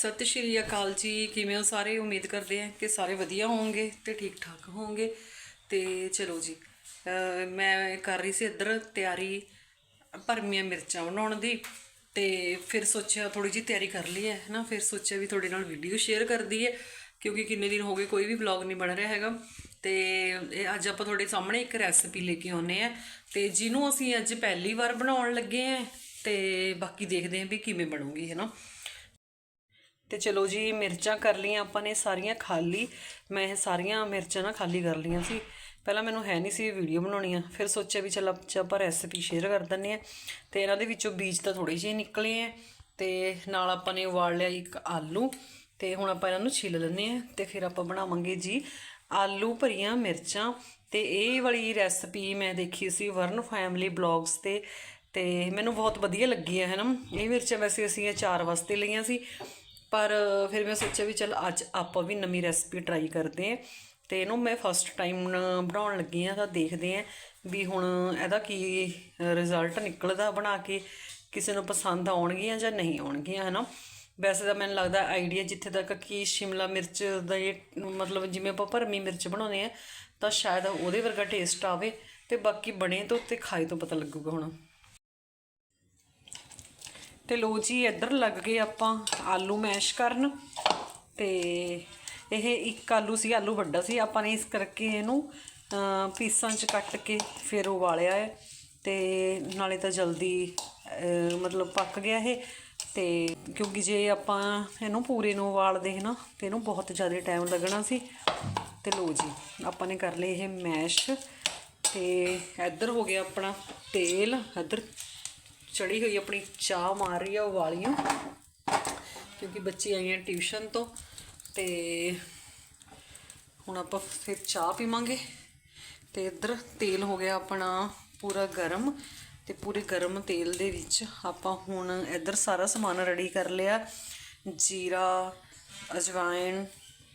ਸਤਿ ਸ਼੍ਰੀ ਅਕਾਲ ਜੀ, ਕਿਵੇਂ ਹੋ ਸਾਰੇ? ਉਮੀਦ ਕਰਦੇ ਹਾਂ ਕਿ ਸਾਰੇ ਵਧੀਆ ਹੋਵੋਗੇ ਤੇ ਠੀਕ ਠਾਕ ਹੋਵੋਗੇ। ਤੇ ਚਲੋ ਜੀ ਮੈਂ ਕਰ ਰਹੀ ਸੀ ਇੱਧਰ ਤਿਆਰੀ ਭਰਮੀਆਂ ਮਿਰਚਾਂ ਬਣਾਉਣ ਦੀ ਤੇ ਫਿਰ ਸੋਚਿਆ ਥੋੜੀ ਜੀ ਤਿਆਰੀ ਕਰ ਲਈ ਹੈ ਨਾ? ਫਿਰ ਸੋਚਿਆ ਵੀ ਤੁਹਾਡੇ ਨਾਲ ਵੀਡੀਓ ਸ਼ੇਅਰ ਕਰਦੀ ਹੈ ਕਿਉਂਕਿ ਕਿੰਨੇ ਦਿਨ ਹੋ ਗਏ ਕੋਈ ਵੀ ਵਲੌਗ ਨਹੀਂ ਬਣ ਰਿਹਾ ਹੈਗਾ। ਤੇ ਇਹ ਅੱਜ ਆਪਾਂ ਤੁਹਾਡੇ ਸਾਹਮਣੇ ਇੱਕ ਰੈਸਪੀ ਲੈ ਕੇ ਆਉਨੇ ਆ ਤੇ ਜਿਹਨੂੰ ਅਸੀਂ ਅੱਜ ਪਹਿਲੀ ਵਾਰ ਬਣਾਉਣ ਲੱਗੇ ਆ ਤੇ ਬਾਕੀ ਦੇਖਦੇ ਹਾਂ ਵੀ ਕਿਵੇਂ ਬਣੂਗੀ, ਹੈ ਨਾ? ਤੇ ਚਲੋ ਜੀ, ਮਿਰਚਾਂ ਕਰ ਲਈਆਂ ਆਪਾਂ ਨੇ ਸਾਰੀਆਂ ਖਾਲੀ। ਮੈਂ ਇਹ ਸਾਰੀਆਂ ਮਿਰਚਾਂ ਨਾ ਖਾਲੀ ਕਰ ਲਈਆਂ ਸੀ। ਪਹਿਲਾਂ ਮੈਨੂੰ ਹੈ ਨਹੀਂ ਸੀ ਵੀਡੀਓ ਬਣਾਉਣੀਆਂ। ਫਿਰ ਸੋਚਿਆ ਵੀ ਚਲ ਆਪਾਂ ਰੈਸਪੀ ਸ਼ੇਅਰ ਕਰ ਦਿੰਨੇ ਆ ਤੇ ਇਹਨਾਂ ਦੇ ਵਿੱਚੋਂ ਬੀਜ ਤਾਂ ਥੋੜੇ ਜਿਹੇ ਨਿਕਲੇ ਆ। ਤੇ ਨਾਲ ਆਪਾਂ ਨੇ ਉਬਾਲ ਲਿਆ ਇੱਕ ਆਲੂ। ਤੇ ਹੁਣ ਆਪਾਂ ਇਹਨਾਂ ਨੂੰ ਛਿੱਲ ਲੈਂਦੇ ਆ ਤੇ ਫਿਰ ਆਪਾਂ ਬਣਾਵਾਂਗੇ ਜੀ ਆਲੂ ਭਰੀਆਂ ਮਿਰਚਾਂ। ਤੇ ਇਹ ਵਾਲੀ ਰੈਸਪੀ ਮੈਂ ਦੇਖੀ ਸੀ ਵਰਨ ਫੈਮਿਲੀ ਬਲੌਗਸ ਤੇ। ਤੇ ਮੈਨੂੰ ਬਹੁਤ ਵਧੀਆ ਲੱਗੀ ਹੈ ਹਨਾ ਇਹ ਮਿਰਚਾਂ ਵੈਸੇ ਅਸੀਂ ਅਚਾਰ ਵਾਸਤੇ ਲਈਆਂ ਸੀ। ਪਰ ਫਿਰ ਮੈਂ ਸੋਚਿਆ ਵੀ ਚਲ ਅੱਜ ਆਪਾਂ ਵੀ ਨਵੀਂ ਰੈਸਪੀ ਟਰਾਈ ਕਰਦੇ ਹਾਂ। ਤੇ ਇਹਨੂੰ ਮੈਂ ਫਸਟ ਟਾਈਮ ਬਣਾਉਣ ਲੱਗੀ ਆ ਤਾਂ ਦੇਖਦੇ ਆ ਵੀ ਹੁਣ ਇਹਦਾ ਕੀ ਰਿਜ਼ਲਟ ਨਿਕਲਦਾ ਬਣਾ ਕੇ, ਕਿਸੇ ਨੂੰ ਪਸੰਦ ਆਉਣਗੀਆਂ ਜਾਂ ਨਹੀਂ ਆਉਣਗੀਆਂ, ਹਨਾ? ਵੈਸੇ ਤਾਂ ਮੈਨੂੰ ਲੱਗਦਾ ਆਈਡੀਆ ਜਿੱਥੇ ਤੱਕ ਕਿ ਸ਼ਿਮਲਾ ਮਿਰਚ ਦਾ ਇਹ ਮਤਲਬ ਜਿਵੇਂ ਆਪਾਂ ਭਰਮੀ ਮਿਰਚ ਬਣਾਉਂਦੇ ਆ ਤਾਂ ਸ਼ਾਇਦ ਉਹਦੇ ਵਰਗਾ ਟੇਸਟ ਆਵੇ ਤੇ ਬਾਕੀ ਬਣੇ ਤੋਂ ਤੇ ਖਾਏ ਤੋਂ ਪਤਾ ਲੱਗੂਗਾ ਹੁਣ। ਤੇ ਲੋ ਜੀ, ਇੱਧਰ ਲੱਗ ਗਏ ਆਪਾਂ ਆਲੂ ਮੈਸ਼ ਕਰਨ। ਤੇ ਇਹ ਇੱਕ ਆਲੂ ਸੀ, ਆਲੂ ਵੱਡਾ ਸੀ। ਆਪਾਂ ਨੇ ਇਸ ਕਰਕੇ ਇਹਨੂੰ ਪੀਸਾਂ 'ਚ ਕੱਟ ਕੇ ਫਿਰ ਉਬਾਲਿਆ ਹੈ। ਤੇ ਨਾਲੇ ਤਾਂ ਜਲਦੀ ਮਤਲਬ ਪੱਕ ਗਿਆ ਇਹ। ਤੇ ਕਿਉਂਕਿ ਜੇ ਆਪਾਂ ਇਹਨੂੰ ਪੂਰੇ ਨੂੰ ਉਬਾਲਦੇ ਹੈ ਨਾ ਤੇ ਇਹਨੂੰ ਬਹੁਤ ਜ਼ਿਆਦਾ ਟਾਈਮ ਲੱਗਣਾ ਸੀ। ਤੇ ਲੋ ਜੀ, ਆਪਾਂ ਨੇ ਕਰ ਲਏ ਇਹ ਮੈਸ਼। ਤੇ ਇੱਧਰ ਹੋ ਗਿਆ ਆਪਣਾ ਤੇਲ। ਇੱਧਰ ਚੜੀ ਹੋਈ ਆਪਣੀ ਚਾਹ ਮਾਰ ਰਹੀ ਆ ਉਬਾਲੀਆਂ, ਕਿਉਂਕਿ ਬੱਚੇ ਆਏ ਆ ਟਿਊਸ਼ਨ ਤੋਂ ਤੇ ਹੁਣ ਆਪਾਂ ਫਿਰ ਚਾਹ ਪੀਵਾਂਗੇ ਤੇ ਇੱਧਰ ਤੇਲ ਹੋ ਗਿਆ ਆਪਣਾ ਪੂਰਾ ਗਰਮ ਤੇ ਪੂਰੇ ਗਰਮ ਤੇਲ ਦੇ ਵਿੱਚ ਆਪਾਂ ਹੁਣ ਇੱਧਰ ਸਾਰਾ ਸਮਾਨ ਰੈਡੀ ਕਰ ਲਿਆ। ਜੀਰਾ, ਅਜਵਾਇਣ,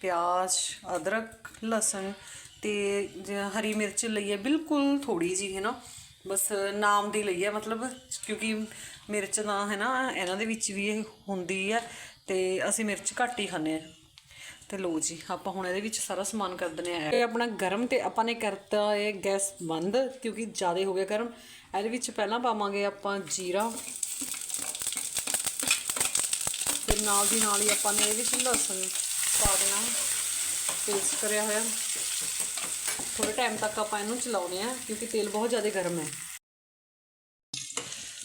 ਪਿਆਜ਼, ਅਦਰਕ, ਲਸਣ ਤੇ ਜ- ਹਰੀ ਮਿਰਚ ਲਈ ਹੈ ਬਿਲਕੁਲ ਥੋੜੀ ਜੀ ਹੈ ਨਾ? ਬਸ ਨਾਮ ਦੀ ਲਈ ਹੈ ਮਤਲਬ ਕਿਉਂਕਿ ਮਿਰਚ ਦਾ ਹੈ ਨਾ, ਇਹਨਾਂ ਦੇ ਵਿੱਚ ਵੀ ਇਹ ਹੁੰਦੀ ਹੈ ਤੇ ਅਸੀਂ ਮਿਰਚ ਘੱਟ ਹੀ ਖਾਂਦੇ ਆ। ਤੇ ਲੋ ਜੀ, ਆਪਾਂ ਹੁਣ ਇਹਦੇ ਵਿੱਚ ਸਾਰਾ ਸਮਾਨ ਕਰ ਦਿੰਦੇ ਆ। ਇਹ ਆਪਣਾ ਗਰਮ ਤੇ ਆਪਾਂ ਨੇ ਕਰਤਾ ਇਹ ਗੈਸ ਬੰਦ, ਕਿਉਂਕਿ ਜ਼ਿਆਦਾ ਹੋ ਗਿਆ ਗਰਮ। ਇਹਦੇ ਵਿੱਚ ਪਹਿਲਾਂ ਪਾਵਾਂਗੇ ਆਪਾਂ ਜੀਰਾ। ਤੇ ਨਾਲ ਦੀ ਨਾਲ ਹੀ ਆਪਾਂ ਨੇ ਇਹਦੇ ਵਿੱਚ ਲਸਣ ਪਾ ਦੇਣਾ। ਪੇਸਟ ਕਰਿਆ ਹੋਇਆ। ਥੋੜੇ ਟਾਈਮ ਤੱਕ ਆਪਾਂ ਇਹਨੂੰ ਚਲਾਉਨੇ ਆ, ਕਿਉਂਕਿ ਤੇਲ ਬਹੁਤ ਜ਼ਿਆਦਾ ਗਰਮ ਹੈ।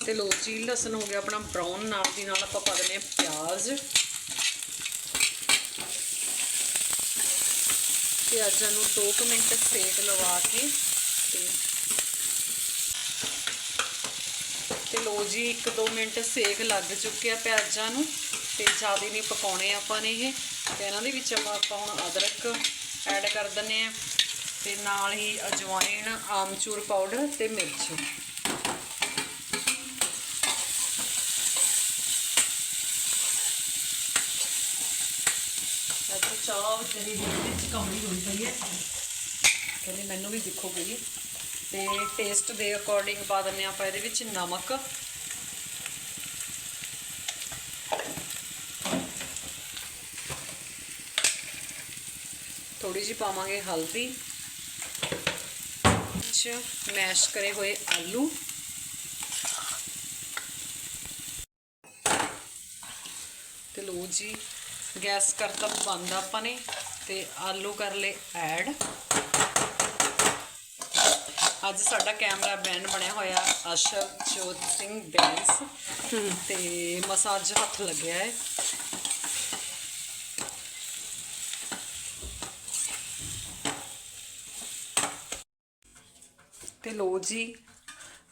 ਤੇ ਲੋ ਜੀ, ਲਸਣ ਹੋ ਗਿਆ ਆਪਣਾ ਬਰਾਊਨ ਨਾਲ ਦੀ ਨਾਲ ਆਪਾਂ ਪਾ ਦਿੰਦੇ ਆ ਪਿਆਜ਼। ਪਿਆਜ਼ਾਂ ਨੂੰ 2 ਮਿੰਟ ਸੇਕ ਲਵਾ ਕੇ ਤੇ ਤੇ ਲੋ ਜੀ 1-2 ਮਿੰਟ ਸੇਕ ਲੱਗ ਚੁੱਕਿਆ ਪਿਆਜ਼ਾਂ ਨੂੰ ਤੇ ਜ਼ਿਆਦਾ ਨਹੀਂ ਪਕਾਉਣੇ ਆਪਾਂ ਨੇ ਇਹ। ਤੇ ਇਹਨਾਂ ਦੇ ਵਿੱਚ ਆਪਾਂ ਆਪਾਂ ਹੁਣ ਅਦਰਕ ਐਡ ਕਰ ਦਿੰਨੇ ਆ ਤੇ ਨਾਲ ਹੀ ਅਜਵਾਇਣ, ਆਮਚੂਰ ਪਾਊਡਰ ਤੇ ਮਿਰਚ। ਅੱਛਾ ਚਾਹ ਤੇਰੀ ਵਿੱਚ ਕਮੜੀ ਹੋਈ ਪਈ ਹੈ। ਕਹਿੰਦੇ ਮੈਨੂੰ ਵੀ ਦੇਖੋ ਕੋਈ ਤੇ ਟੇਸਟ ਦੇ ਅਕੋਰਡਿੰਗ ਪਾ ਦਿੰਨੇ ਆਪਾਂ ਇਹਦੇ ਵਿੱਚ ਨਮਕ। ਥੋੜੀ ਜਿਹੀ ਪਾਵਾਂਗੇ ਹਲਦੀ। ਵਿੱਚ ਮੈਸ਼ ਕਰੇ ਹੋਏ ਆਲੂ। ਤੇ ਲੋ ਜੀ ਗੈਸ ਕਰਤਾ ਬੰਦ ਆਪਾਂ ਨੇ ਤੇ ਆਲੂ ਕਰ ਲਏ ਐਡ। ਅੱਜ ਸਾਡਾ ਕੈਮਰਾ ਬੈਨ ਬਣਿਆ ਹੋਇਆ ਅਸ਼ਵਜੋਤ ਸਿੰਘ ਬੈਂਸ। ਤੇ ਮਸਾਜ ਹੱਥ ਲੱਗਿਆ ਹੈ ਤੇ ਜੀ,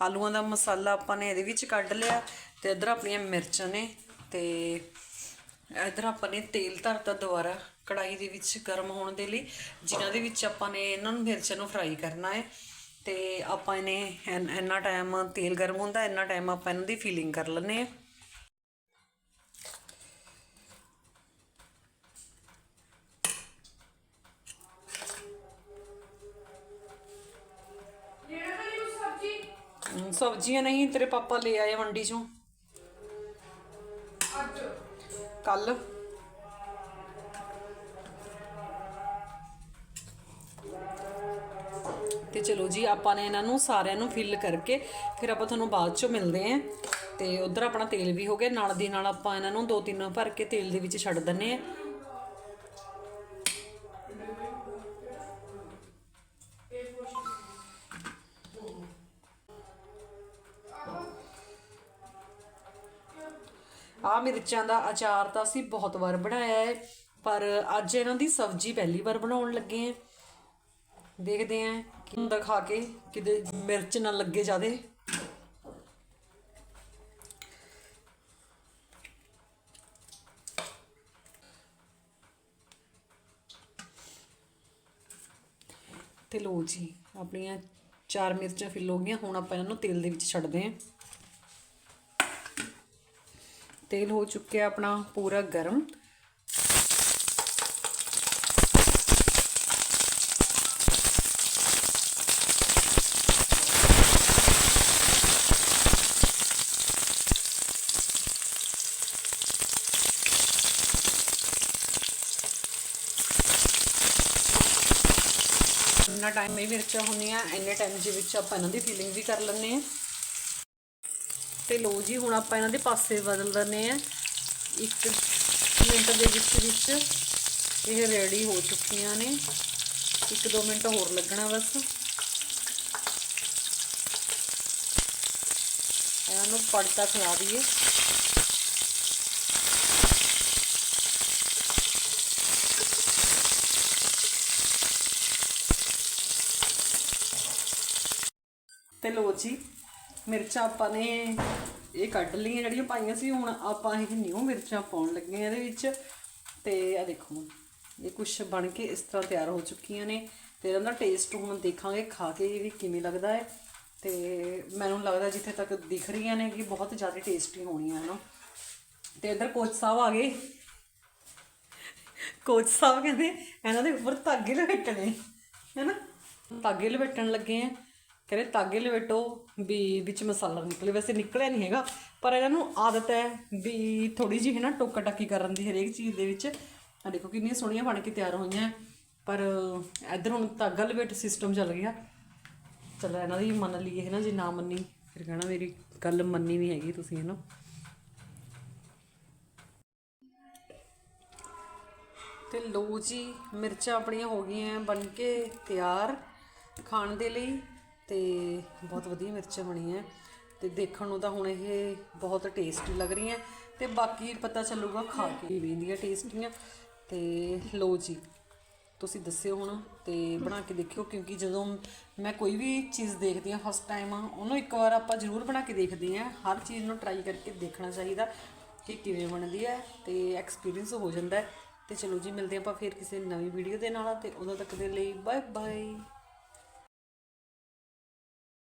ਆਲੂਆਂ ਦਾ ਮਸਾਲਾ ਆਪਾਂ ਨੇ ਇਹਦੇ ਵਿੱਚ ਕੱਢ ਲਿਆ ਤੇ ਇਧਰ ਆਪਣੀਆਂ ਮਿਰਚਾਂ ਨੇ ਤੇ ਇਧਰ ਆਪਾਂ ਨੇ ਤੇਲ ਧਰਤਾ ਦੁਬਾਰਾ ਕੜਾਈ ਦੇ ਵਿੱਚ ਗਰਮ ਹੋਣ ਦੇ ਲਈ, ਜਿਨ੍ਹਾਂ ਦੇ ਵਿੱਚ ਆਪਾਂ ਨੇ ਇਹਨਾਂ ਨੂੰ ਮਿਰਚਾਂ ਨੂੰ ਫਰਾਈ ਕਰਨਾ ਹੈ ਤੇ ਆਪਾਂ ਇਹਨੇ ਇੰਨਾ ਟਾਈਮ ਤੇਲ ਗਰਮ ਹੁੰਦਾ ਇੰਨਾ ਟਾਈਮ ਆਪਾਂ ਇਹਨਾਂ ਦੀ ਫੀਲਿੰਗ ਕਰ ਲੈਂਦੇ ਆ ਸਬਜ਼ੀਆਂ ਨਹੀਂ, ਤੇਰੇ ਪਾਪਾ ਲੈ ਆਏ ਮੰਡੀ ਚੋਂ। ਕੱਲ। ਤੇ ਚਲੋ ਜੀ, ਆਪਾਂ ਨੇ ਇਹਨਾਂ ਨੂੰ ਸਾਰਿਆਂ ਨੂੰ ਫਿਲ ਕਰਕੇ ਫਿਰ ਆਪਾਂ ਤੁਹਾਨੂੰ ਬਾਅਦ ਚੋਂ ਮਿਲਦੇ ਆਂ ਤੇ ਉਧਰ ਆਪਣਾ ਤੇਲ ਵੀ ਹੋ ਗਿਆ। ਨਾਲ ਦੀ ਨਾਲ ਆਪਾਂ ਇਹਨਾਂ ਨੂੰ ਦੋ ਤਿੰਨ ਭਰ ਕੇ ਤੇਲ ਦੇ ਵਿੱਚ ਛੱਡ ਦਿੰਨੇ ਆਂ ਆ ਮਿਰਚਾਂ ਦਾ ਅਚਾਰ ਤਾਂ ਅਸੀਂ ਬਹੁਤ ਵਾਰ ਬਣਾਇਆ ਹੈ, ਪਰ ਅੱਜ ਇਹਨਾਂ ਦੀ ਸਬਜ਼ੀ ਪਹਿਲੀ ਵਾਰ ਬਣਾਉਣ ਲੱਗੇ ਆਂ ਦੇਖਦੇ ਆਂ ਕੀ ਖਾ ਕੇ, ਕਿਤੇ ਮਿਰਚ ਨਾ ਲੱਗੇ ਜਾਦੇ ਤੇ ਲੋ ਜੀ, ਆਪਣੀਆਂ ਚਾਰ ਮਿਰਚਾਂ ਫਿੱਲ ਹੋ ਗਈਆਂ, ਹੁਣ ਆਪਾਂ ਇਹਨਾਂ ਨੂੰ ਤੇਲ ਦੇ ਵਿੱਚ ਛੱਡਦੇ ਆਂ ਤੇਲ ਹੋ ਚੁੱਕਿਆ ਆਪਣਾ ਪੂਰਾ ਗਰਮ। ਇੰਨਾ ਟਾਈਮ ਇਹ ਮਿਰਚਾਂ ਹੁੰਦੀਆਂ, ਇੰਨੇ ਟਾਈਮ ਦੇ ਵਿੱਚ ਆਪਾਂ ਇਹਨਾਂ ਦੀ ਫੀਲਿੰਗ ਵੀ ਕਰ ਲੈਂਦੇ ਹਾਂ। ਤੇ ਲੋ ਜੀ, ਹੁਣ ਆਪਾਂ ਇਹਨਾਂ ਦੇ ਪਾਸੇ ਬਦਲ ਦਿੰਦੇ ਆ ਇੱਕ ਮਿੰਟ ਦੇ ਵਿੱਚ ਵਿੱਚ ਇਹ ਰੈਡੀ ਹੋ ਚੁੱਕੀਆਂ ਨੇ। ਇੱਕ ਦੋ ਮਿੰਟ ਹੋਰ ਲੱਗਣਾ ਬਸ। ਇਹਨਾਂ ਨੂੰ ਪੜਤਾ ਖਿਲਾ ਦਈਏ। ਤੇ ਲੋ ਜੀ ਮਿਰਚਾਂ ਆਪਾਂ ਨੇ ਇਹ ਕੱਢ ਲਈਆਂ, ਜਿਹੜੀਆਂ ਪਾਈਆਂ ਸੀ, ਹੁਣ ਆਪਾਂ ਇਹ ਨਿਊ ਮਿਰਚਾਂ ਪਾਉਣ ਲੱਗੇ ਆ ਇਹਦੇ ਵਿੱਚ। ਤੇ ਆ ਦੇਖੋ ਇਹ ਕੁਝ ਬਣ ਕੇ ਇਸ ਤਰ੍ਹਾਂ ਤਿਆਰ ਹੋ ਚੁੱਕੀਆਂ ਨੇ ਤੇ ਇਹਨਾਂ ਦਾ ਟੇਸਟ ਹੁਣ ਦੇਖਾਂਗੇ, ਖਾ ਕੇ ਇਹ ਵੀ ਕਿਵੇਂ ਲੱਗਦਾ ਹੈ। ਤੇ ਮੈਨੂੰ ਲੱਗਦਾ ਜਿੱਥੇ ਤੱਕ ਦਿਖ ਰਹੀਆਂ ਨੇ ਕਿ ਬਹੁਤ ਜ਼ਿਆਦਾ ਟੇਸਟੀ ਹੋਣੀਆਂ ਹਨ। ਤੇ ਇਧਰ ਕੋਚ ਸਾਹਿਬ ਆ ਗਏ। ਕੋਚ ਸਾਹਿਬ ਕਹਿੰਦੇ, ਇਹਨਾਂ ਦੇ ਉੱਪਰ ਧਾਗੇ ਲਪੇਟਣੇ ਹੈਨਾ ਧਾਗੇ ਲਪੇਟਣ ਲੱਗੇ ਆ। ਕਹਿੰਦੇ ਧਾਗੇ ਲਵੇਟੋ, ਵੀ ਵਿੱਚ ਮਸਾਲਾ ਨਿਕਲੇ। ਵੈਸੇ ਨਿਕਲਿਆ ਨਹੀਂ ਹੈਗਾ, ਪਰ ਇਹਨਾਂ ਨੂੰ ਆਦਤ ਹੈ ਵੀ ਥੋੜੀ ਜਿਹੀ ਹੈ ਨਾ ਟੋਕਾ ਟਾਕੀ ਕਰਨ ਦੀ ਹਰੇਕ ਚੀਜ਼ ਦੇ ਵਿੱਚ। ਆ ਦੇਖੋ ਕਿੰਨੀਆਂ ਸੋਹਣੀਆਂ ਬਣ ਕੇ ਤਿਆਰ ਹੋਈਆਂ। ਪਰ ਇਧਰ ਹੁਣ ਧਾਗਾ ਲਵੇਟ ਸਿਸਟਮ ਚੱਲ ਗਿਆ। ਚਲੋ ਇਹਨਾਂ ਦੀ ਮੰਨ ਲਈਏ ਹੈ ਨਾ, ਜੇ ਨਾ ਮੰਨੀ, ਫਿਰ ਕਹਿਣਾ ਮੇਰੀ ਗੱਲ ਮੰਨੀ ਨਹੀਂ ਹੈਗੀ ਤੁਸੀਂ, ਹੈ ਨਾ। ਤੇ ਲੋ ਜੀ, ਮਿਰਚਾਂ ਆਪਣੀਆਂ ਹੋ ਗਈਆਂ ਬਣ ਕੇ ਤਿਆਰ ਖਾਣ ਦੇ ਲਈ। ਤੇ ਬਹੁਤ ਵਧੀਆ ਮਿਰਚਾਂ ਬਣੀਆਂ ਤੇ ਦੇਖਣ ਨੂੰ ਤਾਂ ਹੁਣ ਇਹ ਬਹੁਤ ਟੇਸਟੀ ਲੱਗ ਰਹੀਆਂ ਤੇ ਬਾਕੀ ਪਤਾ ਚੱਲੂਗਾ ਖਾ ਕੇ ਵੀ ਇੰਦੀਆਂ ਟੇਸਟੀਆਂ ਤੇ ਲੋ ਜੀ, ਤੁਸੀਂ ਦੱਸਿਓ ਹੁਣ ਤੇ ਬਣਾ ਕੇ ਦੇਖਿਓ ਕਿਉਂਕਿ ਜਦੋਂ ਮੈਂ ਕੋਈ ਵੀ ਚੀਜ਼ ਦੇਖਦੀ ਹਾਂ ਫਸਟ ਟਾਈਮ ਉਹਨੂੰ ਇੱਕ ਵਾਰ ਆਪਾਂ ਜ਼ਰੂਰ ਬਣਾ ਕੇ ਦੇਖਦੇ ਹਾਂ। ਹਰ ਚੀਜ਼ ਨੂੰ ਟਰਾਈ ਕਰਕੇ ਦੇਖਣਾ ਚਾਹੀਦਾ ਕਿ ਕਿਵੇਂ ਬਣਦੀ ਹੈ ਤੇ ਐਕਸਪੀਰੀਅੰਸ ਹੋ ਜਾਂਦਾ ਹੈ। ਤੇ ਚਲੋ ਜੀ, ਮਿਲਦੇ ਆਪਾਂ ਫਿਰ ਕਿਸੇ ਨਵੀਂ ਵੀਡੀਓ ਦੇ ਨਾਲ ਤੇ ਉਦੋਂ ਤੱਕ ਦੇ ਲਈ ਬਾਏ ਬਾਏ